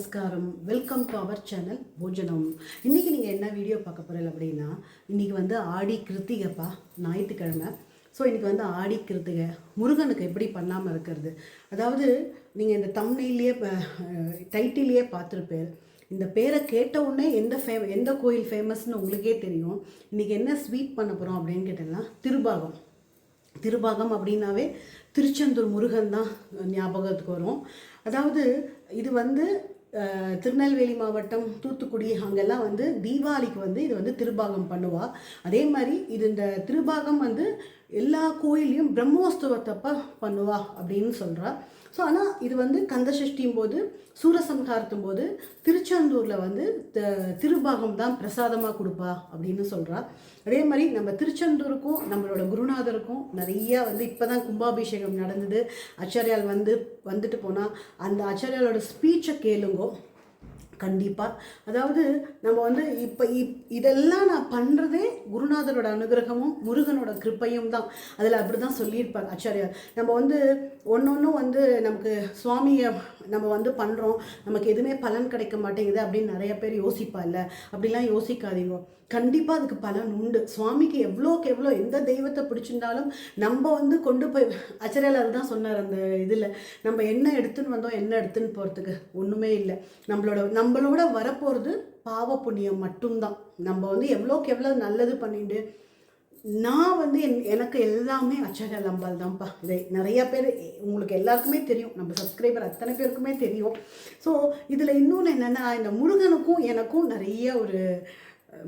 நமஸ்காரம். Welcome to our channel போஜனம் இன்றைக்கி நீங்கள் என்ன வீடியோ பார்க்க போகிறீங்க அப்படின்னா இன்றைக்கி வந்து ஆடி கிருத்திகைப்பா ஞாயிற்றுக்கிழமை. ஸோ இன்றைக்கி வந்து ஆடி கிருத்திகை. முருகனுக்கு எப்படி பண்ணாமல் இருக்கிறது? அதாவது நீங்கள் இந்த தம்னையிலேயே டைட்டிலேயே பார்த்துருப்பேர் இந்த பேரை கேட்ட உடனே எந்த ஃபே எந்த கோயில் ஃபேமஸ்னு உங்களுக்கே தெரியும். இன்றைக்கி என்ன ஸ்வீட் பண்ண போகிறோம் அப்படின்னு கேட்டிங்கன்னா திருபாகம். திருபாகம் அப்படின்னாவே திருச்செந்தூர் முருகன் தான் ஞாபகத்துக்கு வரும். அதாவது இது வந்து திருநெல்வேலி மாவட்டம் தூத்துக்குடி அங்கெல்லாம் வந்து தீபாவளிக்கு வந்து இது வந்து திருபாகம் பண்ணுவாள் அதே மாதிரி இது இந்த திருபாகம் வந்து எல்லா கோயிலையும் பிரம்மோத்சவத்தப்ப பண்ணுவா அப்படின்னு சொல்கிறா ஸோ ஆனால் இது வந்து கந்தசஷ்டியும் போது சூரசம்ஹாரத்தும் போது திருச்செந்தூரில் வந்து த- திருபாகம் தான் பிரசாதமாக கொடுப்பா அப்படின்னு சொல்கிறா அதே மாதிரி நம்ம திருச்செந்தூருக்கும் நம்மளோட குருநாதருக்கும் நிறையா வந்து இப்போ தான் கும்பாபிஷேகம் நடந்தது. ஆச்சாரியால் வந்து வந்துட்டு போனால் அந்த ஆச்சாரியாலோட ஸ்பீச்சை கேளுங்கோ. கண்டிப்பாக அதாவது நம்ம வந்து இப்போ இப் இதெல்லாம் நான் பண்ணுறதே குருநாதரோட அனுகிரகமும் முருகனோட கிருப்பையும் தான். அதில் அப்படி தான் சொல்லியிருப்பார் ஆச்சாரியார். நம்ம வந்து ஒன்று ஒன்றும் வந்து நமக்கு சுவாமியை நம்ம வந்து பண்ணுறோம் நமக்கு எதுவுமே பலன் கிடைக்க மாட்டேங்குது அப்படின்னு நிறைய பேர் யோசிப்பால்ல அப்படிலாம் யோசிக்காதீங்க. கண்டிப்பாக அதுக்கு பலன் உண்டு. சுவாமிக்கு எவ்வளோக்கு எவ்வளோ எந்த தெய்வத்தை பிடிச்சிருந்தாலும் நம்ம வந்து கொண்டு போய் அச்சரியாளர் தான் சொன்னார் அந்த இதில் நம்ம என்ன எடுத்துன்னு வந்தோம் என்ன எடுத்துன்னு போகிறதுக்கு ஒன்றுமே இல்லை. நம்மளோட நம்மளோட வரப்போகிறது பாவ புண்ணியம் மட்டும்தான். நம்ம வந்து எவ்வளோக்கு எவ்வளோ நல்லது பண்ணிட்டு நான் வந்து என் எனக்கு எல்லாமே அச்சகல் அம்பாள் தான்ப்பா. இதை நிறைய பேர் உங்களுக்கு எல்லாருக்குமே தெரியும். நம்ம சப்ஸ்கிரைபர் அத்தனை பேருக்குமே தெரியும். ஸோ இதில் இன்னொன்று என்னென்னா இந்த முருகனுக்கும் எனக்கும் நிறைய ஒரு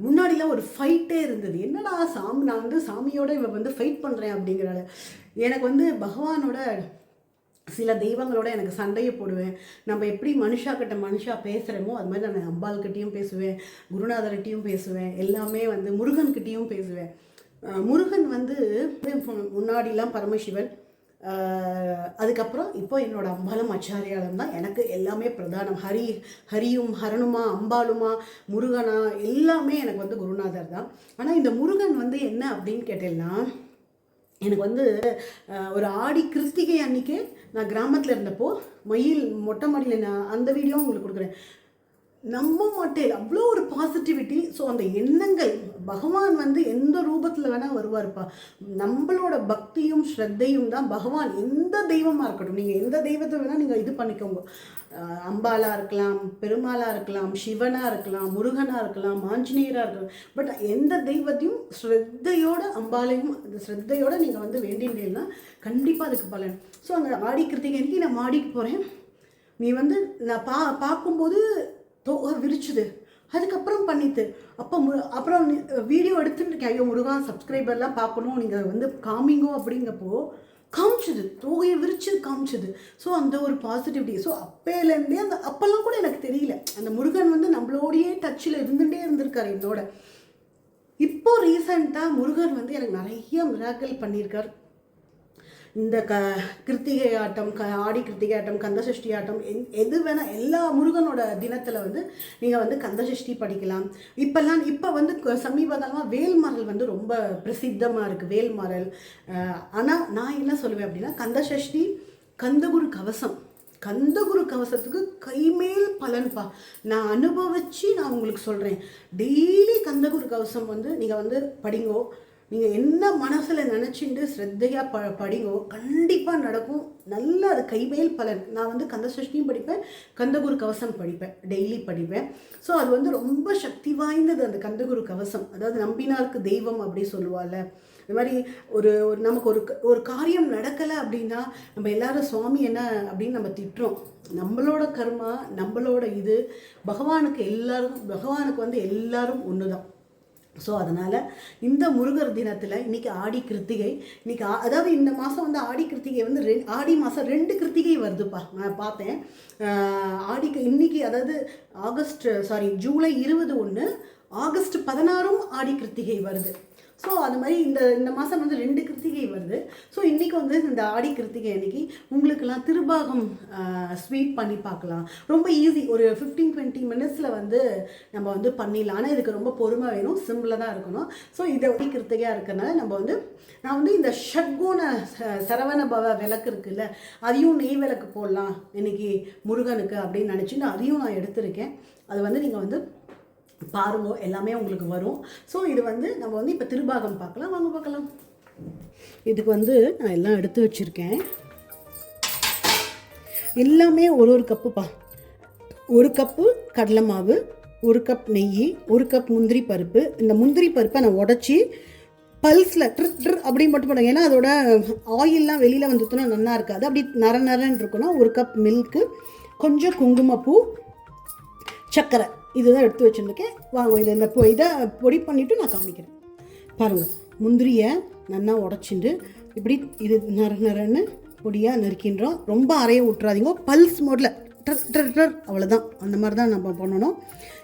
முன்னாடிலாம் ஒரு ஃபைட்டே இருந்தது. என்னடா சாமி நான் வந்து சாமியோட இவ வந்து ஃபைட் பண்ணுறேன் அப்படிங்கிறாள். எனக்கு வந்து பகவானோட சில தெய்வங்களோட எனக்கு சண்டையை போடுவேன். நம்ம எப்படி மனுஷா கிட்ட மனுஷா பேசுகிறோமோ அது மாதிரி நான் அம்பாள்கிட்டையும் பேசுவேன் குருநாதர்கிட்டையும் பேசுவேன். எல்லாமே வந்து முருகன்கிட்டையும் பேசுவேன். முருகன் வந்து முன்னாடிலாம் பரமசிவன் அதுக்கப்புறம் இப்போ என்னோட அம்பாலும் ஆச்சாரியாலும் தான் எனக்கு எல்லாமே பிரதானம். ஹரி ஹரியும் ஹரனுமா அம்பாளுமா முருகனா எல்லாமே எனக்கு வந்து குருநாதர் தான். ஆனால் இந்த முருகன் வந்து என்ன அப்படின்னு கேட்டேன்னா எனக்கு வந்து ஒரு ஆடி கிறிஸ்திகை அன்னைக்கு நான் கிராமத்தில் இருந்தப்போ மயில் மொட்டை மாடியில் நான் அந்த வீடியோ உங்களுக்கு கொடுக்குறேன். நம்ப மாட்டேன் அவ்வளோ ஒரு பாசிட்டிவிட்டி ஸோ அந்த எண்ணங்கள் பகவான் வந்து எந்த ரூபத்தில் வேணால் வருவார்ப்பா. நம்மளோட பக்தியும் ஸ்ரத்தையும் தான் பகவான் எந்த தெய்வமாக இருக்கட்டும். நீங்கள் எந்த தெய்வத்தை வேணால் நீங்கள் இது பண்ணிக்கோங்க. அம்பாலாக இருக்கலாம் பெருமாளாக இருக்கலாம் சிவனாக இருக்கலாம் முருகனாக இருக்கலாம் ஆஞ்சநேயராக இருக்கலாம். பட் எந்த தெய்வத்தையும் ஸ்ரத்தையோட அம்பாலையும் அந்த ஸ்ரத்தையோட நீங்கள் வந்து வேண்டியதுன்னா கண்டிப்பாக அதுக்கு பலன். ஸோ அங்கே ஆடி கிருத்திகை நான் மாடிக்கு போகிறேன் நீ வந்து நான் பா பார்க்கும்போது தோகை விரிச்சுது. அதுக்கப்புறம் பண்ணித்து அப்போ மு அப்புறம் வீடியோ எடுத்துட்டு இருக்கேன் ஐயோ முருகா சப்ஸ்கிரைபர்லாம் பார்க்கணும். நீங்கள் வந்து காமிங்கோ அப்படிங்கப்போ காமிச்சுது. தோகையை விரிச்சு காமிச்சுது. ஸோ அந்த ஒரு பாசிட்டிவிட்டி ஸோ அப்போலேருந்தே அந்த அப்போல்லாம் கூட எனக்கு தெரியல. அந்த முருகன் வந்து நம்மளோடையே டச்சில் இருந்துகிட்டே இருந்திருக்காரு என்னோட. இப்போ ரீசெண்டாக முருகன் வந்து எனக்கு நிறைய மிராக்கல் பண்ணியிருக்கார் இந்த க கிருத்திகை ஆட்டம் க ஆடி கிருத்திகை ஆட்டம் கந்தசஷ்டி ஆட்டம் எந்- எது வேணால் எல்லா முருகனோட தினத்தில் வந்து நீங்கள் வந்து கந்தசஷ்டி படிக்கலாம். இப்போல்லாம் இப்போ வந்து க- சமீப காலமாக வேல்மாறல் வந்து ரொம்ப பிரசித்தமாக இருக்குது வேல்மாறல் ஆனால் நான் என்ன சொல்லுவேன் அப்படின்னா கந்தசஷ்டி கந்தகுரு கவசம். கந்தகுரு கவசத்துக்கு கைமேல் பலன்பா. நான் அனுபவிச்சு நான் உங்களுக்கு சொல்கிறேன் டெய்லி கந்தகுரு கவசம் வந்து நீங்கள் வந்து படிங்கோ. நீங்கள் என்ன மனசில் நினச்சிட்டு ஸ்ரத்தையாக ப படிங்கோ கண்டிப்பாக நடக்கும். நல்ல அது கைமேல் பலன். நான் வந்து கந்தசஷ்டியும் படிப்பேன் கந்தகுரு கவசம் படிப்பேன் டெய்லி படிப்பேன். ஸோ அது வந்து ரொம்ப சக்தி வாய்ந்தது அந்த கந்தகுரு கவசம். அதாவது நம்பினாருக்கு தெய்வம் அப்படி சொல்லுவாள்ல. இந்த மாதிரி ஒரு ஒரு நமக்கு ஒரு க- ஒரு காரியம் நடக்கலை அப்படின்னா நம்ம எல்லாரும் சுவாமி என்ன அப்படின்னு நம்ம திட்டுறோம். நம்மளோட கர்மா நம்மளோட இது பகவானுக்கு எல்லாரும் பகவானுக்கு வந்து எல்லாரும் ஒன்று தான் ஸோ அதனால் இந்த முருகர் தினத்தில் இன்னைக்கு ஆடி கிருத்திகை இன்னைக்கு அதாவது இந்த மாதம் வந்து ஆடி கிருத்திகை வந்து ரெ ஆடி மாதம் ரெண்டு கிருத்திகை வருதுப்பா. நான் பார்த்தேன். ஆடிக்கு ஆடி இன்னைக்கு அதாவது ஆகஸ்ட் சாரி ஜூலை இருபது ஒன்று ஆகஸ்ட் பதினாறும் ஆடி கிருத்திகை வருது. ஸோ அந்த மாதிரி இந்த இந்த மாதம் வந்து ரெண்டு கிருத்திகை வருது. ஸோ இன்றைக்கி வந்து இந்த ஆடி கிருத்திகை அன்னைக்கு உங்களுக்கெல்லாம் திருபாகம் ஸ்வீட் பண்ணி பார்க்கலாம். ரொம்ப ஈஸி ஒரு ஃபிஃப்டீன் டுவெண்ட்டி மினிட்ஸில் வந்து நம்ம வந்து பண்ணிடலாம். ஆனால் இதுக்கு ரொம்ப பொறுமை வேணும். சிம்பிளாக தான் இருக்கணும். ஸோ இதை ஒட்டி கிருத்திகையாக இருக்கிறனால நம்ம வந்து நான் வந்து இந்த ஷட்குண சரவண பவ விளக்கு இருக்குல்ல அதையும் நெய் விளக்கு போடலாம். இன்னைக்கு முருகனுக்கு அப்படின்னு நினச்சின்னு அதையும் நான் எடுத்திருக்கேன். அது வந்து நீங்கள் வந்து பாருங்க எல்லாமே உங்களுக்கு வரும். ஸோ இது வந்து நம்ம வந்து இப்போ திருபாகம் பார்க்கலாம். வாங்க பார்க்கலாம். இதுக்கு வந்து நான் எல்லாம் எடுத்து வச்சுருக்கேன். எல்லாமே ஒரு ஒரு கப்புப்பா. ஒரு கப்பு கடலை மாவு ஒரு கப் நெய் ஒரு கப் முந்திரி பருப்பு. இந்த முந்திரி பருப்பை நான் உடச்சி பல்ஸில் ட்ரு ட்ரு அப்படின்னு மட்டும் பண்ணுங்க ஏன்னா அதோட ஆயிலெலாம் வெளியில் வந்துட்டுனா நல்லா இருக்காது. அப்படி நர நரன்னு இருக்குன்னா ஒரு கப் மில்க்கு கொஞ்சம் குங்குமப்பூ சர்க்கரை இதுதான் எடுத்து வச்சுருக்கேன் வாங்க இதை இந்த பொ- இதை பொடி பண்ணிவிட்டு நான் காமிக்கிறேன். பாருங்கள் முந்திரியை நல்லா உடச்சிட்டு இப்படி இது நர நரன்னு பொடியாக நறுக்கின்றோம். ரொம்ப அரைய விட்றாதீங்க பல்ஸ் மோடில் ட்ரர் ட்ரர் அவ்வளோதான் அந்த மாதிரி தான் நம்ம பண்ணணும்.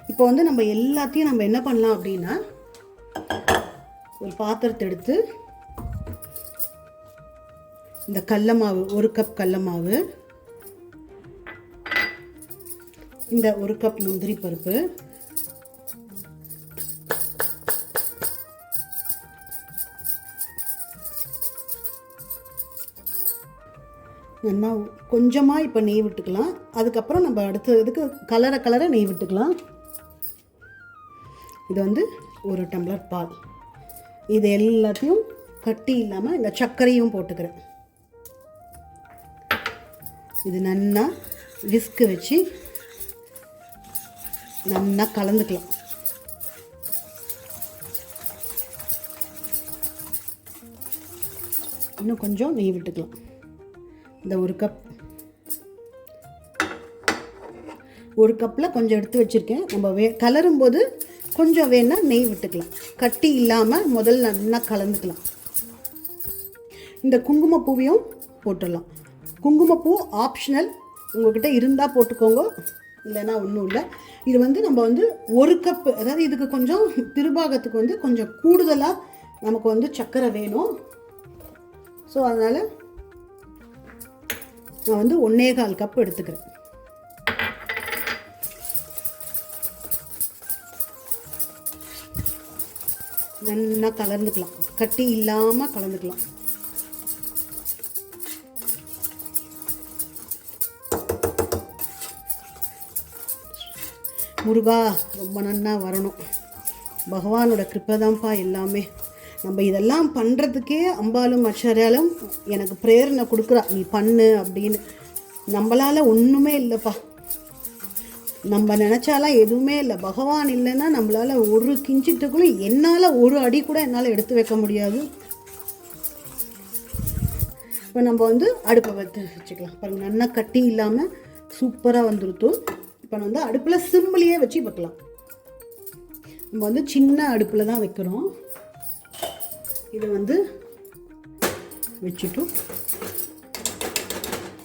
இப்போ வந்து நம்ம எல்லாத்தையும் நம்ம என்ன பண்ணலாம் அப்படின்னா ஒரு பாத்திரத்தை எடுத்து இந்த கடல மாவு ஒரு கப் கடல மாவு இந்த ஒரு கப் முந்திரி பருப்பு. நல்லா கொஞ்சமாக இப்போ நெய் விட்டுக்கலாம். அதுக்கப்புறம் நம்ம அடுத்த இதுக்கு கலரை கலரை நெய் விட்டுக்கலாம். இது வந்து ஒரு டம்ளர் பால். இது எல்லாத்தையும் கட்டி இல்லாமல் இந்த சர்க்கரையும் போட்டுக்கிறேன். இது நல்லா விஸ்கு வச்சு நல்லா கலந்துக்கலாம். இன்னும் கொஞ்சம் நெய் விட்டுக்கலாம். இந்த ஒரு கப் ஒரு கப்பில் கொஞ்சம் எடுத்து வச்சுருக்கேன். நம்ம வே கலரும் போது கொஞ்சம் வேணால் நெய் விட்டுக்கலாம். கட்டி இல்லாமல் முதல்ல நல்லா கலந்துக்கலாம். இந்த குங்குமப்பூவையும் போட்டுடலாம். குங்குமப்பூ ஆப்ஷனல் உங்கள்கிட்ட இருந்தால் போட்டுக்கோங்க. இல்லைன்னா ஒன்றும் இல்லை. இது வந்து நம்ம வந்து ஒரு கப்பு அதாவது இதுக்கு கொஞ்சம் திருபாகத்துக்கு வந்து கொஞ்சம் கூடுதலாக நமக்கு வந்து சர்க்கரை வேணும். ஸோ அதனால் நான் வந்து ஒன்னே கால் கப் எடுத்துக்கிறேன். நல்லா கலந்துக்கலாம். கட்டி இல்லாமல் கலந்துக்கலாம். முருகா ரொம்ப நன்னா வரணும். பகவானோட கிருப்பை தான்ப்பா எல்லாமே. நம்ம இதெல்லாம் பண்ணுறதுக்கே அம்பாலும் அச்சாரியாலும் எனக்கு பிரேரணை கொடுக்குறா. நீ பண்ணு அப்படின்னு. நம்மளால் ஒன்றுமே இல்லைப்பா. நம்ம நினச்சாலாம் எதுவுமே இல்லை. பகவான் இல்லைன்னா நம்மளால் ஒரு கிஞ்சிட்டுக்குள்ளே என்னால் ஒரு அடி கூட என்னால் எடுத்து வைக்க முடியாது. இப்போ நம்ம வந்து அடுப்பை வச்சு வச்சுக்கலாம். பாருங்கள் நல்லா கட்டி இல்லாமல் சூப்பராக வந்துருத்தோம் இப்போ நான் வந்து அடுப்பில் சிம்மிலேயே வச்சு வைக்கலாம். நம்ம வந்து சின்ன அடுப்பில் தான் வைக்கிறோம். இதை வந்து வச்சுட்டு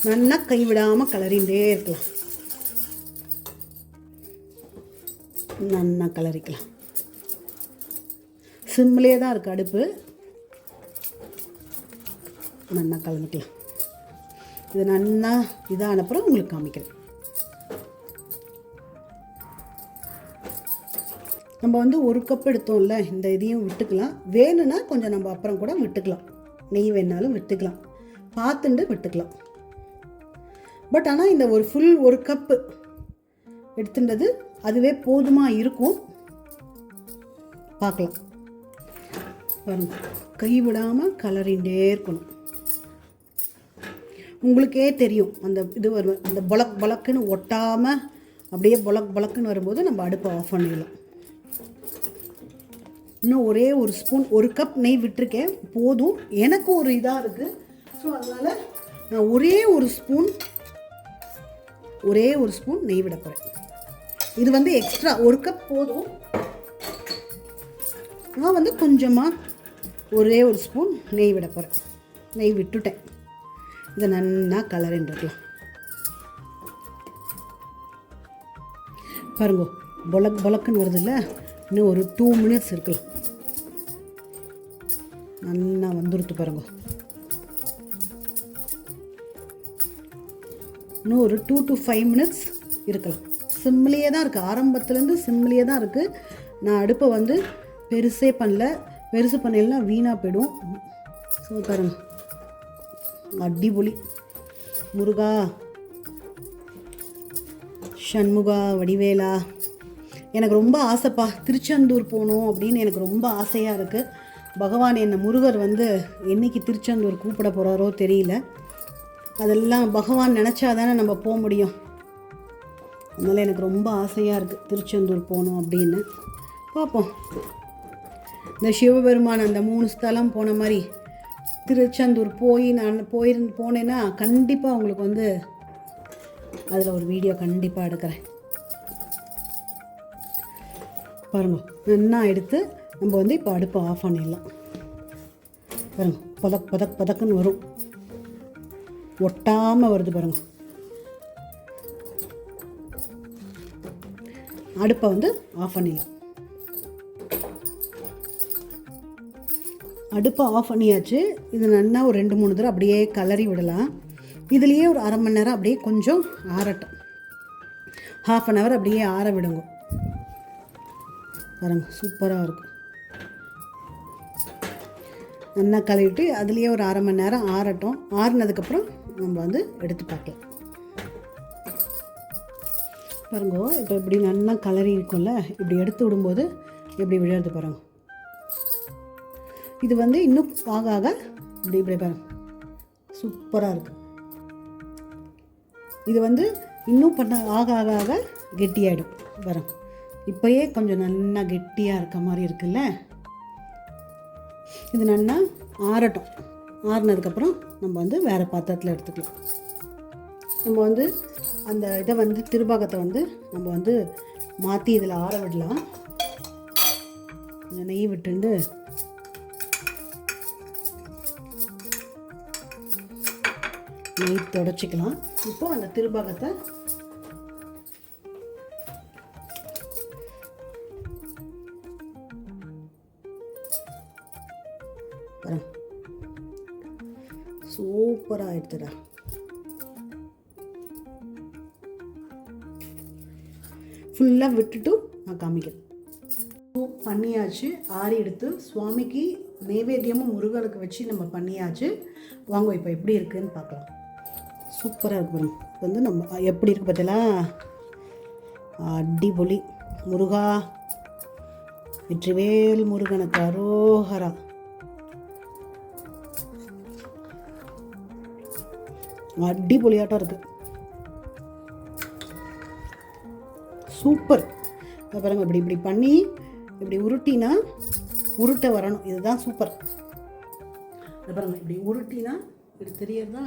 நல்லா கைவிடாமல் கலரிண்டே இருக்கலாம். நல்லா கலரிக்கலாம் சிம்மிலே தான் இருக்குது அடுப்பு. நல்லா கலந்துக்கலாம். இது நல்லா இதான அப்புறம் உங்களுக்கு காமிக்கிறேன். நம்ம வந்து ஒரு கப் எடுத்தோம்ல இந்த இதையும் விட்டுக்கலாம். வேணும்னா கொஞ்சம் நம்ம அப்புறம் கூட விட்டுக்கலாம். நெய் வேணாலும் விட்டுக்கலாம். பார்த்துட்டு விட்டுக்கலாம். பட் ஆனால் இந்த ஒரு ஃபுல் ஒரு கப்பு எடுத்துட்டது அதுவே போதுமாக இருக்கும்? பார்க்கலாம் பாருங்க. கை விடாமல் கலரிண்டே இருக்கணும். உங்களுக்கே தெரியும் அந்த இது வரும் அந்த பொலக் பொலக்குன்னு ஒட்டாமல் அப்படியே பொலக் பொலக்குன்னு வரும்போது நம்ம அடுப்பை ஆஃப் பண்ணிடலாம். இன்னும் ஒரே ஒரு ஸ்பூன் ஒரு கப் நெய் விட்டுருக்கேன். போதும். எனக்கு ஒரு இதாக இருக்குது ஸோ அதனால் நான் ஒரே ஒரு ஸ்பூன் ஒரே ஒரு ஸ்பூன் நெய் விட போகிறேன் இது வந்து எக்ஸ்ட்ரா ஒரு கப் போதும். நான் வந்து கொஞ்சமாக ஒரே ஒரு ஸ்பூன் நெய் விட போகிறேன் நெய் விட்டுட்டேன். இதை நல்லா கலரின்றிருக்கலாம் பாருங்க பொலக் பொலக்குன்னு வருதுல்ல? இன்னும் ஒரு டூ மினிட்ஸ் இருக்கலாம். நல்லா வந்துடுத்து பாருங்க. இன்னும் ஒரு டூ டு ஃபைவ் மினிட்ஸ் இருக்கலாம். சிம்லேயே தான் இருக்குது ஆரம்பத்துலேருந்து சிம்லேயே தான் இருக்குது நான் அடுப்பை வந்து பெருசே பண்ணல. பெருசு பண்ணலைன்னா வீணாக போயிடும். ஸோ பாருங்க. அடிபொலி. முருகா. சண்முகா வடிவேலா. எனக்கு ரொம்ப ஆசைப்பா. திருச்செந்தூர் போகணும் அப்படின்னு எனக்கு ரொம்ப ஆசையாக இருக்குது பகவான் என்னை முருகர் வந்து என்னைக்கு திருச்செந்தூர் கூப்பிட போகிறாரோ தெரியல. அதெல்லாம் பகவான் நினச்சா தானே நம்ம போக முடியும். அதனால் எனக்கு ரொம்ப ஆசையாக இருக்குது திருச்செந்தூர் போகணும் அப்படின்னு. பார்ப்போம். இந்த சிவபெருமான் அந்த மூணு ஸ்தலம் போன மாதிரி திருச்செந்தூர் போய் நான் போயிருந்து போனேன்னா கண்டிப்பாக உங்களுக்கு வந்து அதில் ஒரு வீடியோ கண்டிப்பாக எடுக்கிறேன். பாருங்கள் நான் எடுத்து நம்ம வந்து இப்போ அடுப்பை ஆஃப் பண்ணிடலாம். பாருங்க பதக் பதக் பதக்குன்னு வரும். ஒட்டாமல் வருது பாருங்க. அடுப்பை வந்து ஆஃப் பண்ணிடலாம். அடுப்பை ஆஃப் பண்ணியாச்சு. இது நல்லா ஒரு ரெண்டு மூணு தடவை அப்படியே கலரி விடலாம். இதுலேயே ஒரு அரை மணி நேரம் அப்படியே கொஞ்சம் ஆறட்டும். ஹாஃப் அன் ஹவர் அப்படியே ஆற விடுங்க. பாருங்க சூப்பராக இருக்கும். நல்லா கழுவிட்டு அதுலேயே ஒரு அரை மணி நேரம் ஆறட்டும். ஆறுனதுக்கப்புறம் நம்ம வந்து எடுத்து பார்க்கலாம். பாருங்க இப்போ இப்படி நல்லா கலரி இருக்கும்ல இப்படி எடுத்து விடும்போது எப்படி விழுறது பாருங்க. இது வந்து இன்னும் ஆக ஆக இப்படி இப்படி பாருங்க. சூப்பராக இருக்குது இது வந்து இன்னும் பண்ண ஆக ஆக ஆக கெட்டியாயிடும். பாருங்க. இப்போயே கொஞ்சம் நல்லா கெட்டியாக இருக்க மாதிரி இருக்குல்ல? இது நல்லா ஆறட்டும். ஆறினதுக்கப்புறம் நம்ம வந்து வேறு பாத்திரத்தில் எடுத்துக்கலாம். நம்ம வந்து அந்த இதை வந்து திருபாகத்தை வந்து நம்ம வந்து மாற்றி இதில் ஆற விடலாம். நெய் விட்டுண்டு. நெய் தொடச்சிக்கலாம். இப்போ அந்த திருபாகத்தை சூப்பராக ஆயிடுதுடா ஃபுல்லாக விட்டுட்டு நான் காமிக்கிறேன். பண்ணியாச்சு. ஆறி எடுத்து சுவாமிக்கு நைவேத்தியமும் முருகனுக்கு வச்சு நம்ம பண்ணியாச்சு. வாங்க இப்போ எப்படி இருக்குன்னு பார்க்கலாம். சூப்பராக இருக்கு இப்போ வந்து நம்ம எப்படி இருக்கு பார்த்தீங்களா? அடிபொலி முருகா வெற்றிவேல் முருகனுக்கு அரோஹரா அடிபொலியாட்டம் இருக்கு. சூப்பர் இதை பாருங்க இப்படி இப்படி பண்ணி இப்படி உருட்டினா உருட்ட வரணும். இதுதான் சூப்பர் இதை பாருங்க இப்படி உருட்டினா இப்படி தெரியறதா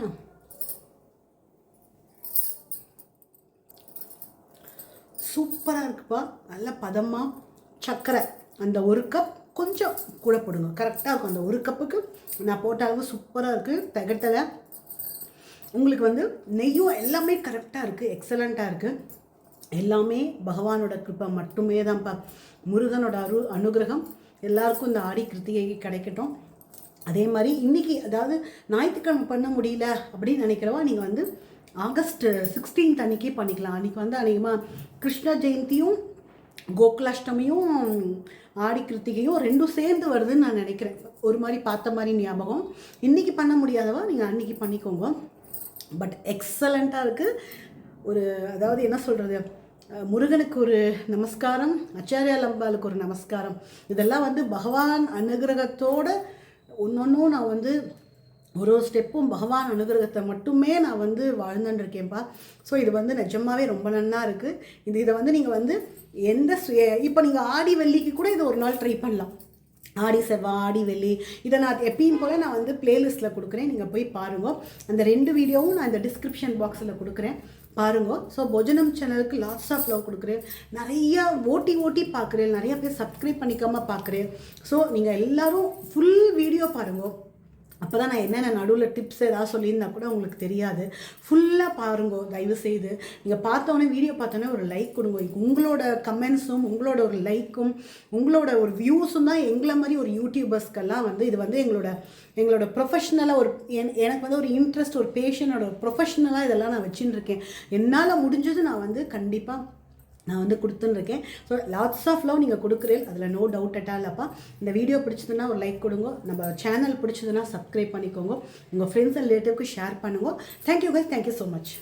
சூப்பராக இருக்குப்பா. நல்ல பதமாக சர்க்கரை அந்த ஒரு கப் கொஞ்சம் கூட போடுங்க. கரெக்டாக இருக்கும். அந்த ஒரு கப்புக்கு நான் போட்ட அளவு சூப்பராக இருக்குது திகட்டலை உங்களுக்கு வந்து நெய்யும் எல்லாமே கரெக்டாக இருக்குது எக்ஸலண்ட்டாக இருக்குது எல்லாமே பகவானோட கிருப்பை மட்டுமே தான்ப்பா. முருகனோட அரு அனுகிரகம் எல்லாருக்கும் இந்த ஆடி கிருத்திகை கிடைக்கட்டும். அதே மாதிரி இன்றைக்கி அதாவது ஞாயிற்றுக்கிழமை பண்ண முடியல அப்படின்னு நினைக்கிறவா நீங்கள் வந்து ஆகஸ்ட் சிக்ஸ்டீன்த் அன்றைக்கே பண்ணிக்கலாம். அன்றைக்கி வந்து அநேகமாக கிருஷ்ண ஜெயந்தியும் கோகுலாஷ்டமியும் ஆடி கிருத்திகையும் ரெண்டும் சேர்ந்து வருதுன்னு நான் நினைக்கிறேன். ஒரு மாதிரி பார்த்த மாதிரி ஞாபகம். இன்றைக்கி பண்ண முடியாதவா? நீங்கள் அன்றைக்கி பண்ணிக்கோங்க. பட் எக்ஸலண்ட்டாக இருக்குது ஒரு அதாவது என்ன சொல்கிறது முருகனுக்கு ஒரு நமஸ்காரம் அச்சாரியா லம்பாலுக்கு ஒரு நமஸ்காரம். இதெல்லாம் வந்து பகவான் அனுகிரகத்தோட ஒன்றொன்றும் நான் வந்து ஒரு ஒரு ஸ்டெப்பும் பகவான் அனுகிரகத்தை மட்டுமே நான் வந்து வாழ்ந்துட்டுருக்கேன்ப்பா. ஸோ இது வந்து நிஜமாகவே ரொம்ப நன்னா இருக்குது இது இதை வந்து நீங்கள் வந்து எந்த இப்போ நீங்கள் ஆடி வெள்ளிக்கு கூட இதை ஒரு நாள் ட்ரை பண்ணலாம். ஆடி செவ்வாய் ஆடி வெள்ளி இதை நான் எப்பயும் போல் நான் வந்து பிளேலிஸ்ட்டில் கொடுக்குறேன். நீங்கள் போய் பாருங்க. அந்த ரெண்டு வீடியோவும் நான் இந்த டிஸ்கிரிப்ஷன் பாக்ஸில் கொடுக்குறேன். பாருங்க. ஸோ பொஜனம் சேனலுக்கு லாட்ஸ் ஆஃப் லவ் கொடுக்குறேன். நிறையா ஓட்டி ஓட்டி பார்க்குறேன். நிறைய பேர் சப்ஸ்கிரைப் பண்ணிக்காமல் பார்க்குறேன். ஸோ நீங்கள் எல்லோரும் ஃபுல் வீடியோ பாருங்கள் அப்போ தான் நான் என்னென்ன நடுவில் டிப்ஸ் ஏதாவது சொல்லியிருந்தா கூட உங்களுக்கு தெரியாது. ஃபுல்லாக பாருங்க தயவு செய்து நீங்கள் பார்த்தோன்னே வீடியோ பார்த்தோன்னே ஒரு லைக் கொடுங்க. உங்களோட கமெண்ட்ஸும் உங்களோட ஒரு லைக்கும் உங்களோட ஒரு வியூஸும் தான் எங்களை மாதிரி ஒரு யூடியூபர்ஸ்க்கெல்லாம் வந்து இது வந்து எங்களோட எங்களோட ப்ரொஃபஷ்னலாக ஒரு என் எனக்கு வந்து ஒரு இன்ட்ரெஸ்ட் ஒரு பேஷனோட ஒரு ப்ரொஃபஷ்னலாக இதெல்லாம் நான் வச்சுட்டு இருக்கேன். என்னால் முடிஞ்சது நான் வந்து கண்டிப்பாக நான் வந்து கொடுத்துருக்கேன் ஸோ லாட்ஸ் ஆஃப் லவ் நீங்கள் கொடுக்குறீள் அதில் நோ டவுட் அட்டா இல்லைப்பா இந்த வீடியோ பிடிச்சதுன்னா ஒரு லைக் கொடுங்க. நம்ம சேனல் பிடிச்சதுன்னா சப்ஸ்கிரைப் பண்ணிக்கோங்க. உங்கள் ஃப்ரெண்ட்ஸ் அண்ட் ரிலேட்டிவ்க்கு ஷேர் பண்ணுங்க. Thank you guys thank you so much